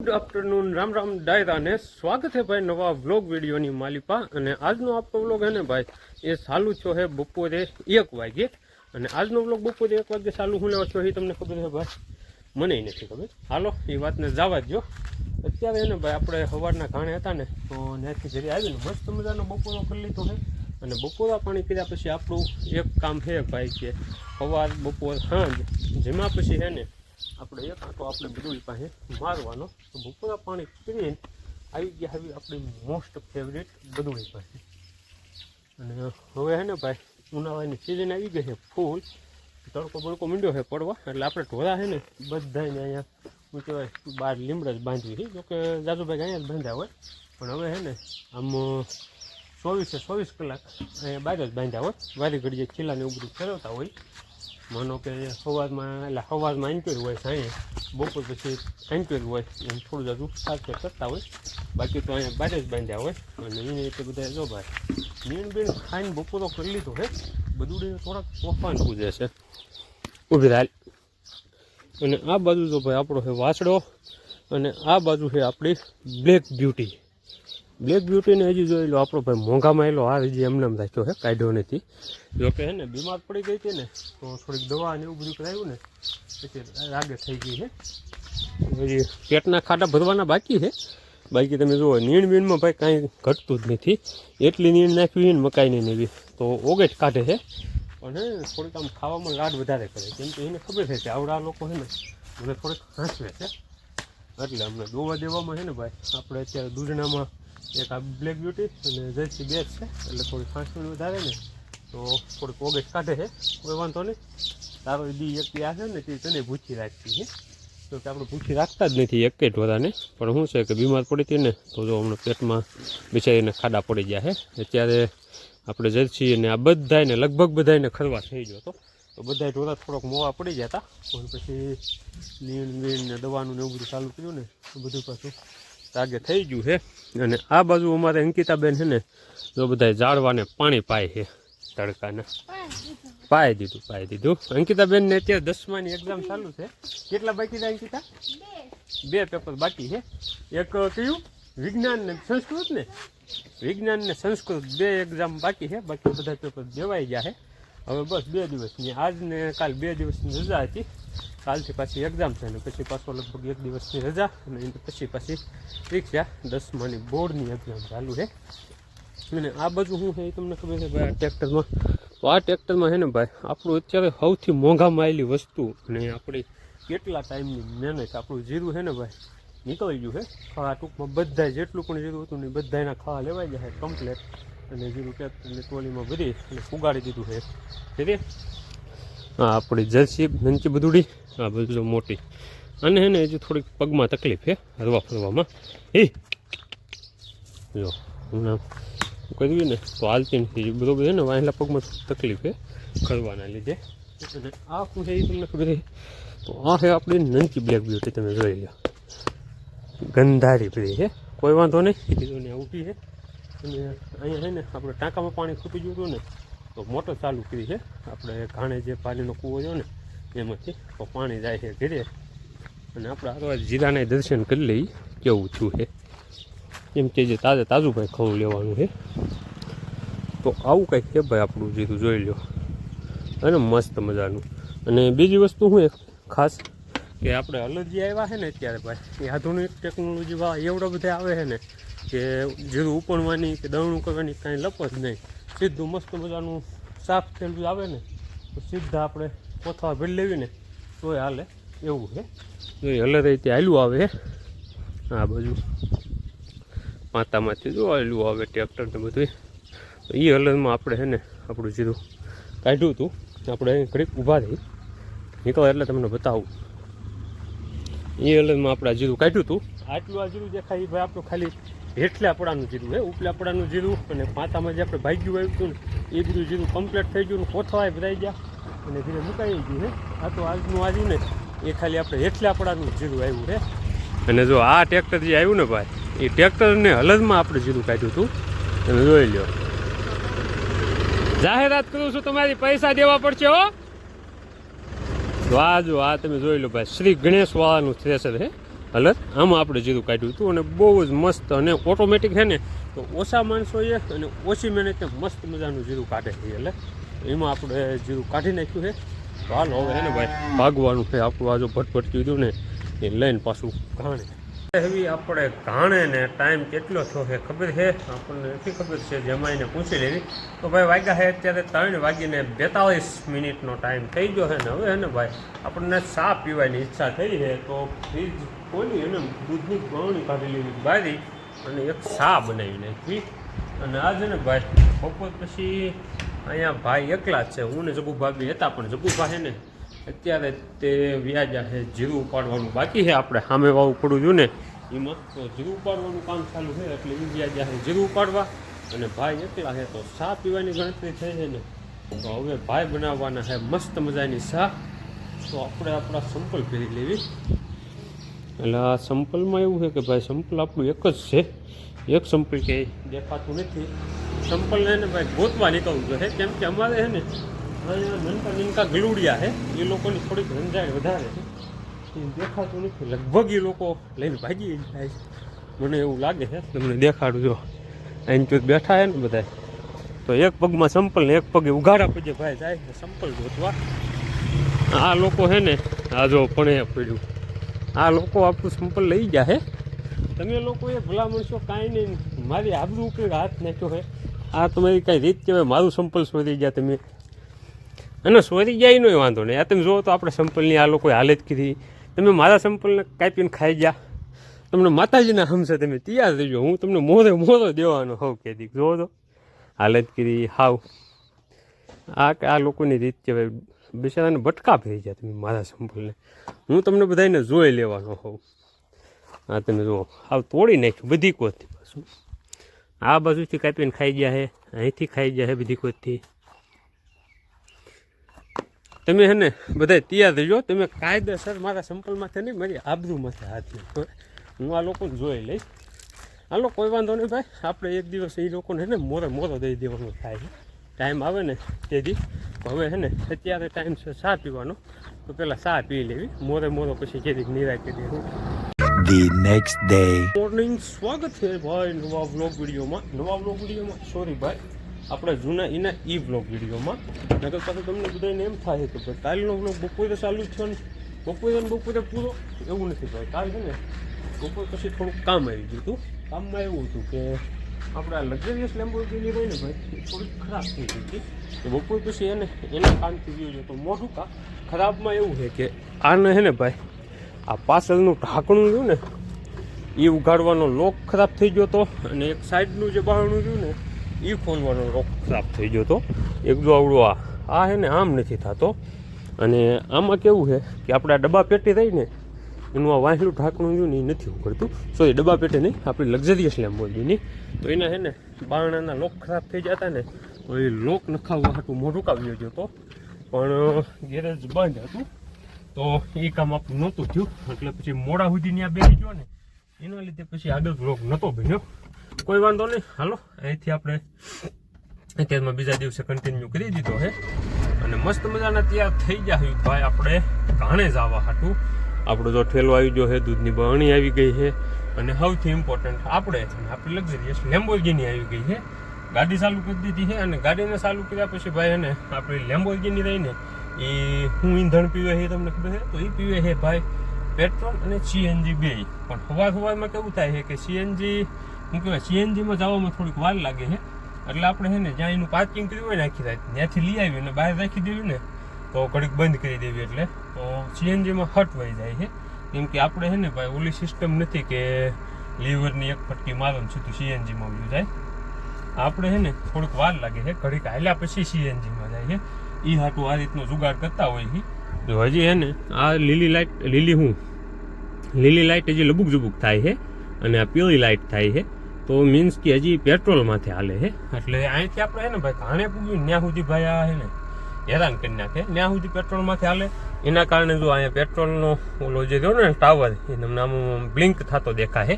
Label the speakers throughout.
Speaker 1: Good afternoon Ram Ram. ડાયરા ને સ્વાગત છે ભાઈ નવા વ્લોગ વિડીયોની માલિપા. અને આજનો આપણો વ્લોગ હે ને ભાઈ, એ ચાલુ છો હે બપોરે એક વાગે. અને આજનો વ્લોગ બપોરે એક વાગે ચાલુ હું છો એ તમને ખબર છે ભાઈ? મને નથી ખબર. હાલો, એ વાતને જવા દો અત્યારે એને ભાઈ, આપણે સવારના ઘાણે હતા ને, તો ત્યાંથી ઘરે આવીને મસ્ત મજાનો બપોરો કરી લીધો હે. અને બપોરા પાણી કર્યા પછી આપણું એક કામ છે ભાઈ કે સવાર બપોર, સાંજ, જેમાં પછી છે ને આપણે એક આંટો આપણે બધું પાસે મારવાનો. તો બપોરા પાણી પીને આવી ગયા આવી આપણી મોસ્ટ ફેવરેટ બધું પાસે. અને હવે હે ને ભાઈ, ઉનાળાની સિઝન આવી ગઈ છે ફૂલ તડકો બડકો મીંડ્યો છે પડવા. એટલે આપણે ઢોળા છે ને બધાને અહીંયા શું કહેવાય, બાર લીમડા જ બાંધવી છે. જોકે જાજુભાઈ અહીંયા જ બાંધ્યા હોય. પણ હવે છે ને આમ ચોવીસે ચોવીસ કલાક અહીંયા બહાર જ બાંધ્યા હોય. વારી ઘડીએ ખીલાને ઉભરું ફેરવતા હોય. માનો કે સવારમાં, એટલે સવારમાં આંક્યું હોય સાંજે બપોર પછી આંક્યું હોય એમ થોડું જાજુ સારફેર કરતા હોય. બાકી તો અહીંયા બારે જ બાંધ્યા હોય. અને એને એટલે બધા જો ભાઈ. નીણ બીણ ખાઈને બપોરો કરી લીધો હે. બધું થોડાક તોફાન પૂજે છે. ઊભી રાલ અને આ બાજુ જો ભાઈ આપણો છે વાસડો અને આ બાજુ છે આપણી બ્લેક બ્યુટી બ્લેક બ્યુટીને હજી જોઈ લો, આપણો ભાઈ મોંઘામાં એલો આ હજી એમને એમ રાખ્યો છે કાઢ્યો નથી. જોકે હે ને, બીમાર પડી ગઈ હતી ને, તો થોડીક દવા ને એવું બધું કરાવ્યું ને, પછી રાગે થઈ ગઈ છે હજી પેટના ખાડા ભરવાના બાકી છે બાકી તમે જુઓ, નીણ બીણમાં ભાઈ કાંઈ ઘટતું જ નથી. એટલી નીણ નાખવી ને મકાઈની ને એવી. તો ઓગે જ કાઢે છે હે, થોડીક આમ ખાવામાં લાડ વધારે કરે. કેમ કે એને ખબર છે કે આવડા લોકો છે ને, મને થોડીક હાંસવે છે. એટલે અમને દોવા દેવામાં છે ને ભાઈ, આપણે અત્યારે દૂધણામાં એક આ બ્લેક બ્યુટી અને જર્સી બે છે, એટલે થોડી ખાંસી વધારે ને, તો થોડીક ઓગેજ કાઢે છે, કોઈ વાંધો નહીં. તારો દી એક દી છે ને, તે તને ભૂખી રાખતી છે તો કે આપણે ભૂખી રાખતા જ નથી એક જ વધારે, પણ શું છે કે બીમાર પડી હતી ને, તો જો હમણાં પેટમાં બિચારીને ખાડા પડી ગયા છે અત્યારે આપણે જર્સી અને આ બધાને લગભગ બધાને ખરવા થઈ ગયો હતો. તો બધા ઢોરા થોડોક મોવા પડી ગયા હતા, પણ પછી નીણ મીણ ને દવાનું ને એવું બધું ચાલુ કર્યું ને બધું પાછું તાગે થઈ ગયું છે. અને આ બાજુ અમારે અંકિતાબેન છે ને જો બધા ઝાડવાને પાણી પાય છે તડકાના. પાઈ દીધું પાઈ દીધું. અંકિતાબેન ને અત્યારે દસમાની એક્ઝામ ચાલુ છે. કેટલા બાકી છે અંકિતા? બે. પેપર બાકી છે. એક કયું? વિજ્ઞાન ને સંસ્કૃત ને? વિજ્ઞાન ને સંસ્કૃત બે એક્ઝામ બાકી છે. બાકી બધા પેપર દેવાઈ ગયા છે. હવે બસ બે દિવસની. આજ ને કાલ બે દિવસની રજા હતી. કાલથી પાછી એક્ઝામ છે અને પછી પાછો લગભગ એક દિવસની રજા અને એની પછી પાછી પરીક્ષા દસમાની બોર્ડની એક્ઝામ ચાલુ છે. અને આ બાજુ શું છે એ તમને ખબર છે ભાઈ, આ ટ્રેક્ટરમાં તો આ ટ્રેક્ટરમાં છે ને ભાઈ, આપણું અત્યારે સૌથી મોંઘામાં આવેલી વસ્તુ અને આપણી કેટલા ટાઈમની મહેનત આપણું જીરું છે ને ભાઈ, નીકળી ગયું છે. ખાવા ટૂંકમાં બધા જેટલું પણ જીરું હતું ને બધાના ખાવા લેવાઈ જાય કમ્પ્લેટ અને જીરું ટ્રેક્ટરની ટોલીમાં ભરી અને ફુગાડી દીધું છે. ઠીક હા આપણી જર્સી, નંચી બધુડી આ બધું મોટી. અને એને હજુ થોડીક પગમાં તકલીફ છે હરવા ફરવામાં. એ જો હમણાં કર્યું ને, તો હાલતી નથી. બરોબર છે ને વાહેલા પગમાં તકલીફ છે કરવાના લીધે. અને આ શું છે એ તમને ખબર તો આ છે આપણી નંચી બ્લેક બ્યુટી તમે જોઈ લો. ગંધારી પડી છે કોઈ વાંધો નહીં. કીધું ને ઊભી છે અને અહીંયા છે ને, આપણે ટાંકામાં પાણી ખૂટી ગયું હતું ને તો મોટર ચાલુ કરી છે. આપણે ઘાણે જે પાણીનો કૂવો છે ને, એમાંથી તો પાણી જાય છે ઘેરે. અને આપણે આગળ જીરાને દર્શન કરી લઈ કેવું થયું છે. એમ કે જે તાજે તાજું ભાઈ ખવું લેવાનું છે. તો આવું કંઈક છે ભાઈ આપણું જીરું? જોઈ લો અને મસ્ત મજાનું. અને બીજી વસ્તુ શું એક ખાસ કે આપણે અલર્જી આવ્યા છે ને અત્યારે ભાઈ, એ આધુનિક ટેકનોલોજી એવડા બધા આવે છે ને કે જીરું ઉપણવાની કે દળણું કરવાની કાંઈ લપ જ નહીં. સીધું મસ્ત મજાનું સાફ થયેલું આવે ને, તો સીધા આપણે કોથળા ભરી લેવી ને તોય હાલે એવું છે. જો એ હલર રીતે હાલ્યું આવે આ બાજુ માતામાંથી જો હાલ્યું આવે ટ્રેક્ટર ને બધું એ હલનમાં આપણે છે ને આપણું જીરું કાઢ્યું હતું. આપણે અહીં ઘડીક ઊભા થઈ નીકળે એટલે તમને બતાવું. એ હલનમાં આપણે જીરું કાઢ્યું હતું. આટલું આ જીરું દેખાય ભાઈ આપણું ખાલી હેઠલે આપણાનું જીરું, હે ઉપલે આપણાનું જીરું અને પાતામાં જે આપણે ભાગ્યું આવ્યું હતું ને, એ બધું જીરું કમ્પ્લીટ થઈ ગયું ને કોથળાએ ભરાઈ ગયા અને ધીરે મુકાઈ ગયું, હે. આ તો આજનું આવ્યું ને, એ ખાલી આપણે હેઠલે આપણાનું જીરું આવ્યું, હે. અને જો આ ટ્રેક્ટર જે આવ્યું ને ભાઈ, એ ટ્રેક્ટરને હલદમાં આપણે જીરું કાઢ્યું હતું. તમે જોઈ લો જાહેરાત કરું છું તમારી, પૈસા દેવા પડશે, હો. જો આ જો આ તમે જોઈ લો ભાઈ, શ્રી ગણેશ વાળાનું થ્રેસર છે હાલત આમાં આપણે જીરું કાઢ્યું હતું અને બહુ જ મસ્ત અને ઓટોમેટિક છે ને, તો ઓછા માણસોએ અને ઓછી મહેનતે મસ્ત મજાનું જીરું કાઢે છે, એટલે એમાં આપણે જીરું કાઢી નાખ્યું છે. હાલ, હવે છે ને ભાઈ, ભાગવાનું છે, આપણું આ જો ભટભટ કીધું ને, એ લઈને પાછું ઘાણે એવી આપણે ઘાણે ને ટાઈમ કેટલો થયો છે ખબર છે? આપણને નથી ખબર છે જેમાં એને પૂછી લેવી. તો ભાઈ વાગ્યા છે અત્યારે ત્રણ વાગીને બેતાલીસ મિનિટનો ટાઈમ થઈ ગયો છે ને હવે છે ને ભાઈ, આપણને ચા પીવાની ઈચ્છા થઈ છે. તો ફ્રીજ ખોલી અને દૂધની ગવણી કાઢી લેવી બારી અને એક ચા બનાવી નાખી. અને આજે ને ભાઈ, બપોર પછી અહીંયા ભાઈ એકલા જ છે. હું ને જગુ ભાભી હતા, પણ જગુ ભાઈ ને અત્યારે તે વ્યાજ છે, જીરું ઉપાડવાનું બાકી છે. આપણે સામે વાવું પડું જોઈએ ને. એમાં તો જીરું ઉપાડવાનું કામ ચાલુ છે, એટલે એ વ્યાજા છે જીરું ઉપાડવા. અને ભાઈ એકલા છે તો ચા પીવાની ગણતરી થઈ છે ને, તો હવે ભાઈ બનાવવાના છે મસ્ત મજાની ચા. તો આપણે આપણા સંપલ પહેરી લેવી. એટલે આ સંપલમાં એવું છે કે ભાઈ સંપલ આપણું એક જ છે. એક સંપલ કે દેખાતું નથી. સંપલને એને ભાઈ ગોતવા નીકળવું જોઈએ. કેમ કે અમારે છે ને, અહીંયા નનકા નનકા ગલુડિયા છે. એ લોકોની થોડીક રંજાઈ વધારે છે. એ દેખાતું નથી. લગભગ એ લોકો લઈને ભાગી જાય મને એવું લાગે છે. તમને દેખાડું, જો. અહીં તો બેઠા છે ને બધા તો એક પગમાં સંપલ ને એક પગે ઉઘાડા પગે ભાઈ જાય સંપલ ગોતવા. આ લોકો છે ને, આ જો પણ પડ્યું. આ લોકો આપણું સંપલ લઈ ગયા હે તમે લોકો એ ભલામણ છો કાંઈ નહીં. મારી આબરૂ ઉપર હાથ નાખ્યો હે આ તમારી કાંઈ રીત કહેવાય, મારું સંપલ શોધી ગયા તમે. અને શોધી જાય નહીં વાંધો નહીં. આ તમે જુઓ તો આપણે સંપલની આ લોકોએ હાલત કીધી. તમે મારા સંપલને કાપીને ખાઈ ગયા? તમને માતાજીના હમશે તમે તૈયાર થઈજો હું તમને મોરે મોરો દેવાનો હોવ કે દીક જોવો તો. હાલત કરી હાવ. આ આ લોકોની રીત કહેવાય બિચારાને ભટકા ફરી જાય તમે મારા સંપલને. હું તમને બધાને જોઈ લેવાનો હોઉં. આ તમે જુઓ. આવ તોડી નાખ્યું બધી કોતથી પાછું. આ બાજુથી કાપીને ખાઈ ગયા છે અહીંથી ખાઈ ગયા છે બધી કોતથી. તમે હે ને બધા તૈયાર થઈજો તમે કાયદેસર મારા સંપલમાંથી નહીં મારી આબરૂમાંથી હાથ હું. આ લોકોને જોઈ લઈશ. હાલો કોઈ વાંધો નહીં ભાઈ. આપણે એક દિવસ એ લોકોને હે ને મોરે મોરો દઈ દેવાનો થાય છે. ટાઈમ આવે ને તેથી. હવે હે ને અત્યારે ટાઈમ છે ચા પીવાનો. તો પહેલાં ચા પી લેવી. મોરે મોરો પછી જેથી નિરાય કે દેવું
Speaker 2: the next day.
Speaker 1: મોર્નિંગ સ્વાગત છે ભાઈ નવા બ્લોગ વિડીયોમાં. નવા બ્લોગ વિડીયોમાં? સોરી ભાઈ. આપણે જૂના એના ઈ વ્લોગ વિડીયોમાં. નકર પાછું તમને બધાને એમ થાય કે ભાઈ કાલનો વ્લોગ બપોરે ચાલુ જ છે ને. બપોરે ને બપોરે પૂરો? એવું નથી ભાઈ. કાલ છે ને બપોર પછી થોડુંક કામ આવી ગયું હતું. કામમાં એવું હતું કે આપણા લક્ઝરિયસ લેમ્બોર્ગિની હોય ને ભાઈ થોડીક ખરાબ થઈ ગઈ હતી. તો બપોર પછી એને, એના કામથી ગયું છે તો મોઢું કા ખરાબમાં એવું છે કે આને હે ને ભાઈ, આ પાછળનું ઢાંકણું રહ્યું ને, એ ઉગાડવાનો લોક ખરાબ થઈ ગયો હતો અને એક સાઈડનું જે બહારણું રહ્યું ને એ ખોલવાનો રોક ખરાબ થઈ ગયો હતો. એક જો આવડો આ આ હે ને આમ નથી થતો. અને આમાં કેવું છે કે આપણે ડબ્બા પેટી થઈ ને, એનું આ વાંસનું ઢાંકણું જોયું ને એ નથી ઉકળતું સો એ ડબ્બા પેટે નહીં, આપણી લક્ઝરિયસ લેમ્બોર્ગિની તો એના હે ને બારણાના લોક ખરાબ થઈ જતા ને, તો એ લોક નખાવવા હાટું મોઢું કાવ્યો ગયો હતો. પણ ગેરેજ બંધ હતું. તો એ કામ આપણું નહોતું થયું. એટલે પછી મોડા સુધીની આ બેસી ગયો ને. એના લીધે પછી આગળ લોક નહોતો બન્યો. કોઈ વાંધો નહીં. હાલો, અહીંથી આપણે અત્યારમાં બીજા દિવસે કન્ટિન્યુ કરી દીધો છે અને મસ્ત મજાના તૈયાર થઈ ગયા હોય ભાઈ આપણે. ઘાણે જ આવવા હાટું. આપણો જો ઠેલો આવી ગયો છે દૂધની બહણી આવી ગઈ છે અને સૌથી ઇમ્પોર્ટન્ટ આપણે આપણી લક્ઝરીયસ લેમ્બોર્ગિની આવી ગઈ છે ગાડી ચાલુ કરી દીધી છે અને ગાડીને ચાલુ કર્યા પછી ભાઈ એને આપણી લેમ્બોર્ગિની રહીને એ હું ઈંધણ પીવે છે તમને ખબર છે તો એ પીવે છે ભાઈ પેટ્રોલ અને સીએનજી બે. પણ સવાર સવારમાં કેવું થાય છે કે સીએનજી શું કહેવાય સીએનજીમાં જવામાં થોડીક વાર લાગે છે. એટલે આપણે છે ને, જ્યાં એનું પાર્કિંગ કર્યું હોય નાખી આખી ત્યાંથી લઈ આવી અને બહાર રાખી દેવી ને, તો ઘડીક બંધ કરી દેવી એટલે. તો સીએનજીમાં હટ વહી જાય છે. કેમ કે આપણે છે ને ભાઈ, ઓલી સિસ્ટમ નથી કે લીવરની એક ફટકી મારો ને સીધું સીએનજીમાં વયું જાય. આપણે છે ને, થોડીક વાર લાગે છે. ઘડીક હાલ્યા પછી સીએનજીમાં જાય છે. એ હાટું આ રીતનો જુગાડ કરતા હોય છે. તો હજી છે ને, આ લીલી લાઇટ લીલી હું? લીલી લાઇટ હજી લબુક ઝુબુક થાય છે અને આ પીળી લાઇટ થાય છે. તો મીન્સ કે હજી પેટ્રોલમાંથી હાલે છે એટલે અહીંથી આપણે હે ને ભાઈ ઘાણે પૂગ્યું ત્યાં સુધી ભાઈ આ હે ને હેરાન કરી નાખે ત્યાં સુધી પેટ્રોલમાંથી હાલે. એના કારણે જો અહીંયા પેટ્રોલનો ઓલો જે રહ્યો ને ટાવર, એ તમને આમ બ્લિંક થતો દેખાય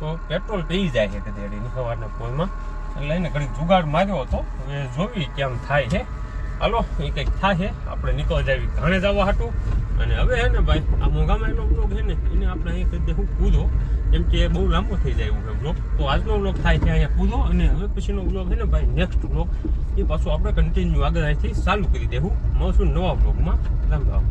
Speaker 1: તો પેટ્રોલ પી જાય છે ગધેડીની સવારના પોલમાં. એટલે એને ઘણી જુગાડ માર્યો હતો. હવે જોવી કેમ થાય છે હાલો, એ કંઈક થાય આપણે નીકળ જાવી. ઘાણે જવા હાટું. અને હવે હે ને ભાઈ, આ મોંઘામાં એનો બ્લોગ છે ને, એને આપણે અહીંયા કહી દે હું કૂદો કેમ કે બહુ લાંબો થઈ જાય એવું બ્લોગ તો આજનો બ્લોગ થાય છે અહીંયા કૂદો અને હવે પછીનો બ્લોગ છે ને ભાઈ નેક્સ્ટ બ્લોગ એ પાછું આપણે કન્ટિન્યુ આગળ અહીંથી ચાલુ કરી દેવું મળશું નવા બ્લોગમાં રામ રામ.